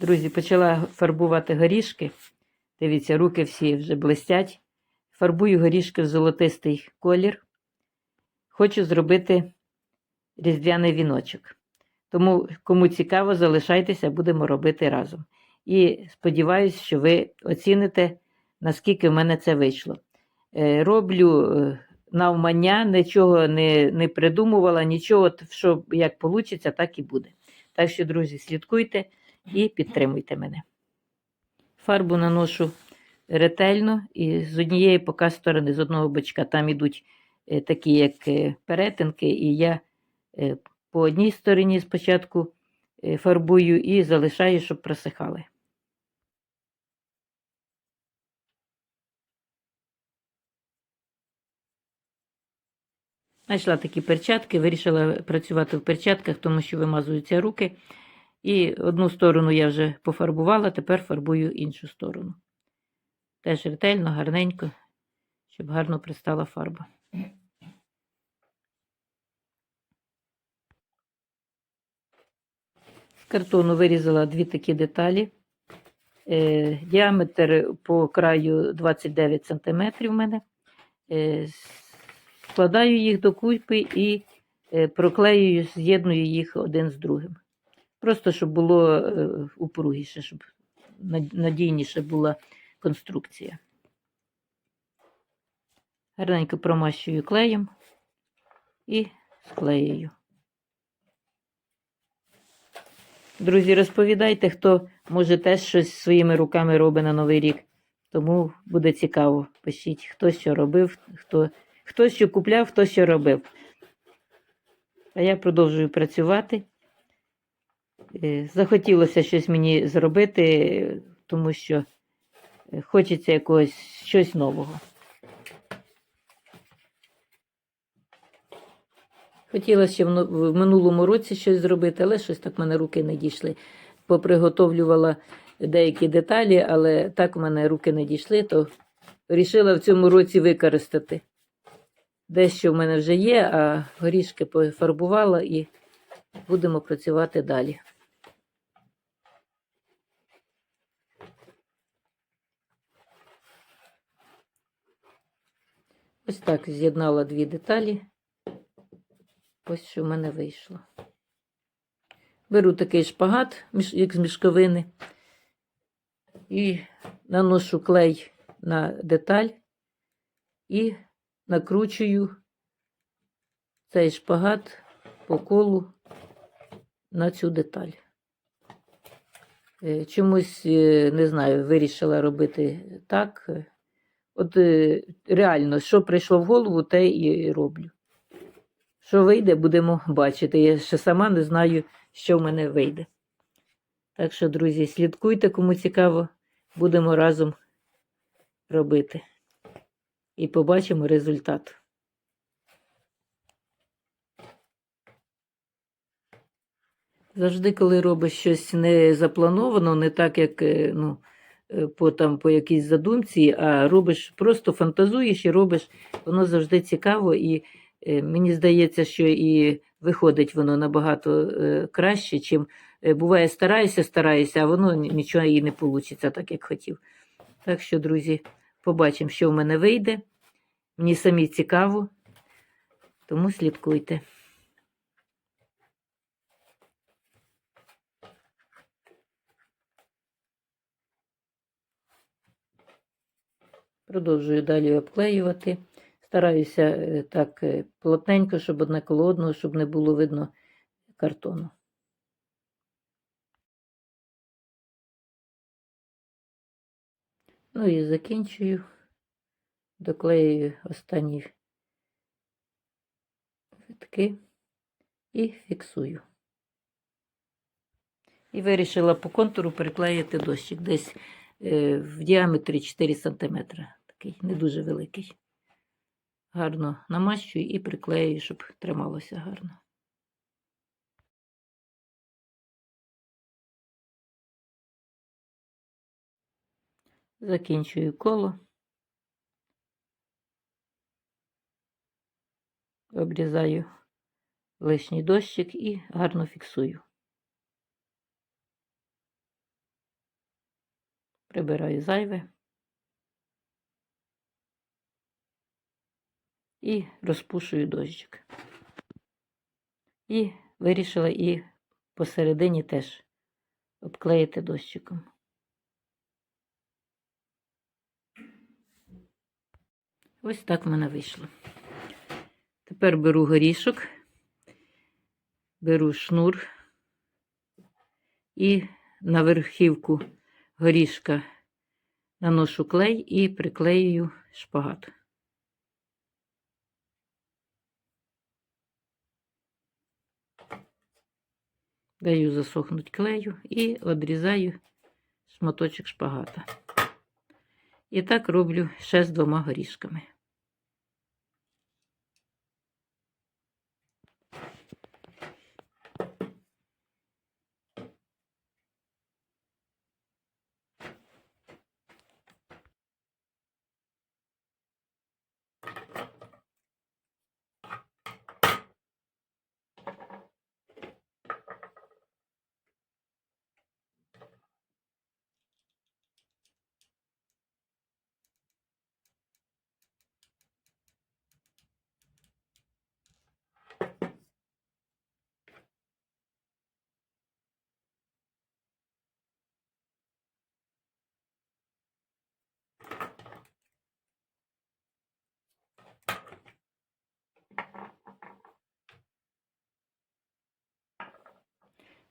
Друзі, почала фарбувати горішки. Дивіться, руки всі вже блистять. Фарбую горішки в золотистий колір. Хочу зробити різдвяний віночок. Тому, кому цікаво, залишайтеся, будемо робити разом. І сподіваюся, що ви оціните, наскільки в мене це вийшло. Е, Роблю е, навмання, нічого не, не придумувала, нічого, що як вийде, так і буде. Так що, друзі, слідкуйте і підтримуйте мене. Фарбу наношу ретельно і з однієї поки сторони, з одного бочка, там ідуть е, такі, як е, перетинки, і я е, по одній стороні спочатку фарбую і залишаю, щоб просихали. Знайшла такі перчатки, вирішила працювати в перчатках, тому що вимазуються руки. І одну сторону я вже пофарбувала, тепер фарбую іншу сторону. Теж ретельно, гарненько, щоб гарно пристала фарба. З картону вирізала дві такі деталі. Е, діаметр по краю 29 см в мене. Е, складаю їх докупи і е, проклеюю, з'єдную їх один з другим. Просто щоб було е, упругіше, щоб надійніше була конструкція. Гарненько промащую клеєм і склеюю. Друзі, розповідайте, хто може теж щось своїми руками робить на Новий рік. Тому буде цікаво. Пишіть, хто що робив, хто, хто що купляв, хто що робив. А я продовжую працювати. Е, Захотілося щось мені зробити, тому що е, хочеться якогось щось нового. Хотіла ще в минулому році щось зробити, але щось так в мене руки не дійшли. Поприготовлювала деякі деталі, але так в мене руки не дійшли, то вирішила в цьому році використати. Дещо в мене вже є, а горішки пофарбувала і будемо працювати далі. Ось так з'єднала дві деталі. Ось що в мене вийшло. Беру такий шпагат, як з мішковини, і наношу клей на деталь і накручую цей шпагат по колу на цю деталь. Е, Чомусь, е, не знаю, вирішила робити так. От е, реально, що прийшло в голову, те і роблю. Що вийде, будемо бачити. Я ще сама не знаю, що в мене вийде. Так що, друзі, слідкуйте, кому цікаво, будемо разом робити. І побачимо результат. Завжди, коли робиш щось не заплановано, не так, як е, ну, по, там, по якійсь задумці, а робиш, просто фантазуєш і робиш, воно завжди цікаво. І е, мені здається, що і виходить воно набагато е, краще, чим е, буває, стараюся, стараюся, а воно нічого і не вийде так, як хотів. Так що, друзі, побачимо, що в мене вийде. Мені самі цікаво, тому слідкуйте. Продовжую далі обклеювати. Стараюся е, так е, плотненько, щоб одне коло одного, щоб не було видно картону. Ну і закінчую, доклеюю останні витки і фіксую. І вирішила по контуру приклеїти дощик десь в діаметрі 4 см. Такий не дуже великий. Гарно намащую і приклею, щоб трималося гарно. Закінчую коло. Обрізаю лишній дощик і гарно фіксую. Прибираю зайве. І розпушую дощик. І вирішила і посередині теж обклеїти дощиком. Ось так в мене вийшло. Тепер беру горішок, беру шнур і на верхівку горішка наношу клей і приклеюю шпагат. Даю засохнути клею і відрізаю шматочок шпагата. І так роблю ще з двома горішками.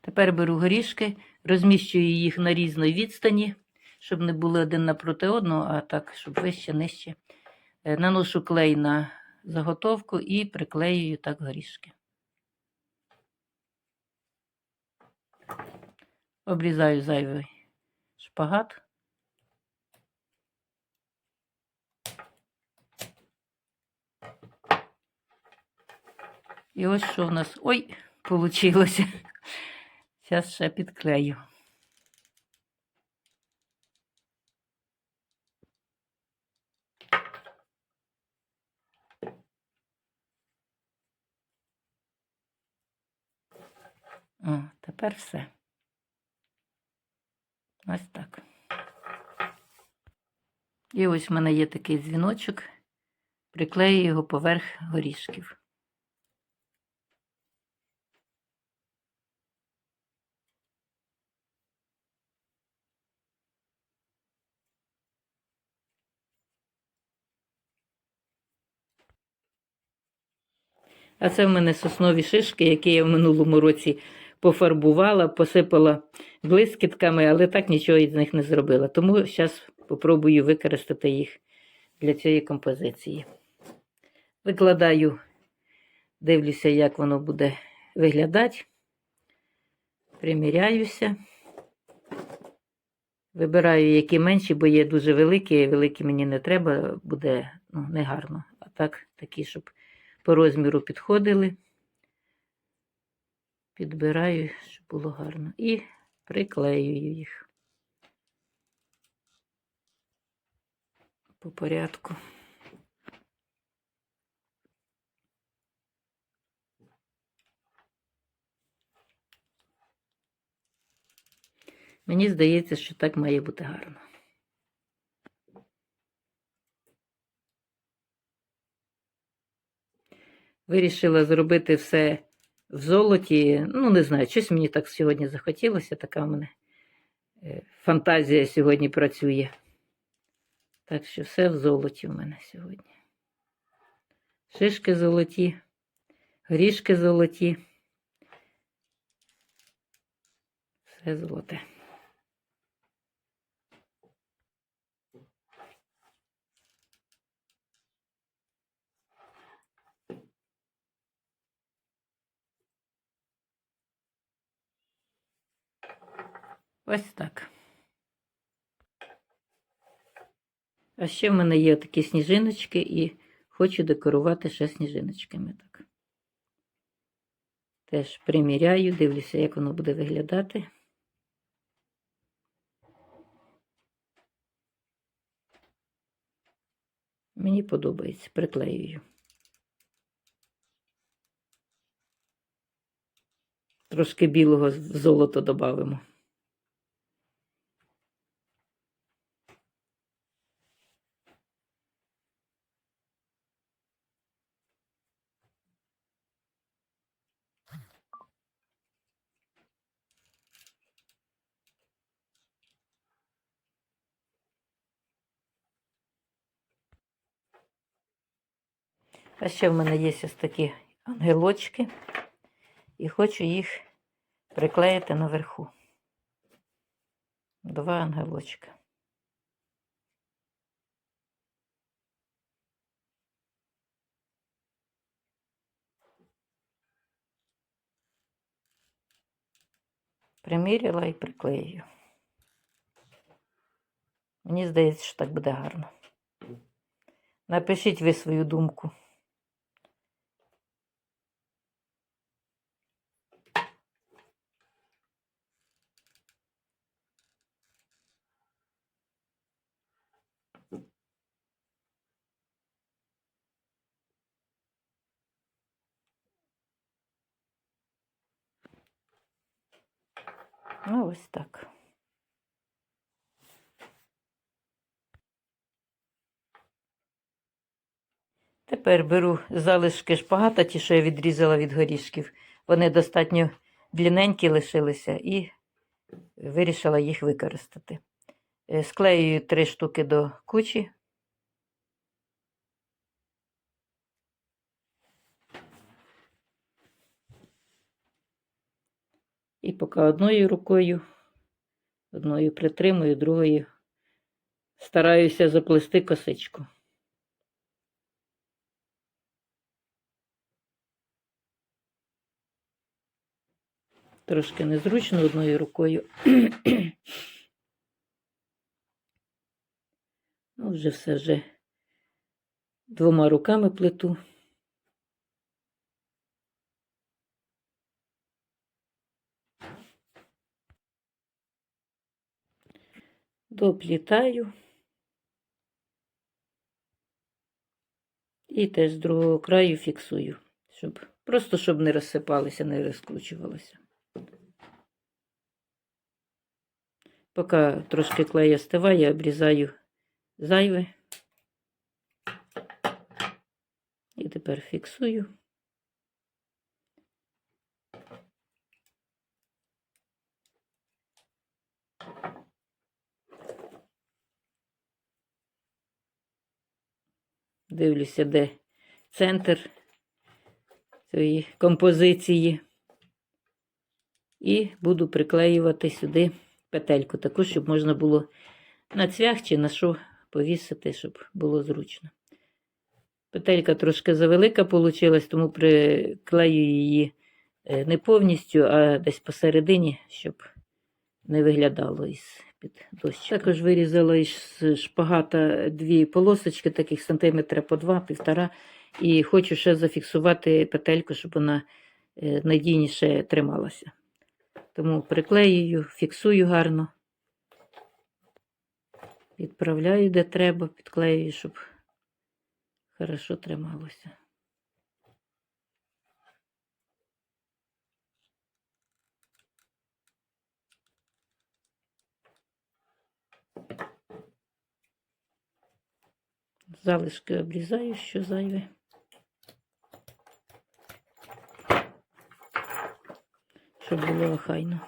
Тепер беру горішки, розміщую їх на різної відстані, щоб не були один напроти одного, а так, щоб вище, нижче. Е, Наношу клей на заготовку і приклеюю так горішки. Обрізаю зайвий шпагат. І ось що в нас. Ой, получилося. Зараз ще підклею. О, тепер все. Ось так. І ось в мене є такий дзвіночок. Приклею його поверх горішків. А це в мене соснові шишки, які я в минулому році пофарбувала, посипала блискітками, але так нічого із них не зробила. Тому зараз спробую використати їх для цієї композиції. Викладаю, дивлюся, як воно буде виглядати. Приміряюся. Вибираю, які менші, бо є дуже великі, великі мені не треба, буде ну, негарно. А так, такі, щоб по розміру підходили. Підбираю, щоб було гарно. І приклеюю їх по порядку. Мені здається, що так має бути гарно. Вирішила зробити все в золоті. Ну, не знаю, щось мені так сьогодні захотілося, така в мене е, фантазія сьогодні працює. Так що все в золоті в мене сьогодні. Шишки золоті, горішки золоті. Все золоте. Ось так. А ще в мене є такі сніжиночки і хочу декорувати ще сніжиночками. Так. Теж приміряю, дивлюся, як воно буде виглядати. Мені подобається, приклеюю. Трошки білого в золото додамо. А ще в мене є ось такі ангелочки, і хочу їх приклеїти наверху. Два ангелочка. Приміряла і приклею. Мені здається, що так буде гарно. Напишіть ви свою думку. Ну, ось так. Тепер беру залишки шпагата, ті, що я відрізала від горішків. Вони достатньо длинненькі лишилися і вирішила їх використати. Е, Склеюю три штуки до кучі. І поки одною рукою, одною притримую, другою стараюся заплести косичку. Трошки незручно одною рукою. ну, вже все вже двома руками плету. Доплітаю. І теж з другого краю фіксую, щоб просто щоб не розсипалося, не розкручувалося. Поки трошки клей остиває, я обрізаю зайве. І тепер фіксую. Дивлюся, де центр цієї композиції. І буду приклеювати сюди петельку, таку, щоб можна було на цвях чи на що повісити, щоб було зручно. Петелька трошки завелика вийшла, тому приклею її е, не повністю, а десь посередині, щоб не виглядало із під дощ. Також вирізала із шпагата дві полосочки, таких сантиметра по два, півтора. І хочу ще зафіксувати петельку, щоб вона е, надійніше трималася. Тому приклеюю, фіксую гарно. Відправляю, де треба, підклеюю, щоб хорошо трималося. Залишки обрізаю, що зайве. Щоб було охайно.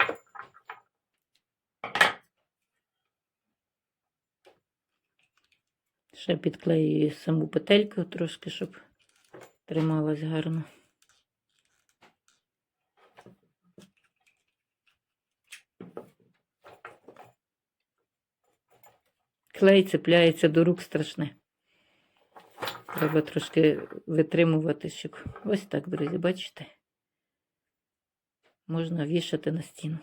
Ще підклеюю саму петельку трошки, щоб трималась гарно. Клей цепляється до рук страшне. Треба трошки витримувати, щоб ось так, друзі, бачите? Можна вішати на стіну.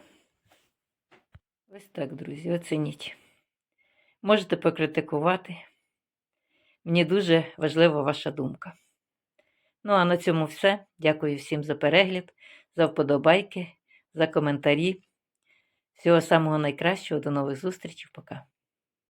Ось так, друзі, оцініть. Можете покритикувати. Мені дуже важлива ваша думка. Ну, а на цьому все. Дякую всім за перегляд, за вподобайки, за коментарі. Всього самого найкращого. До нових зустрічей. Пока.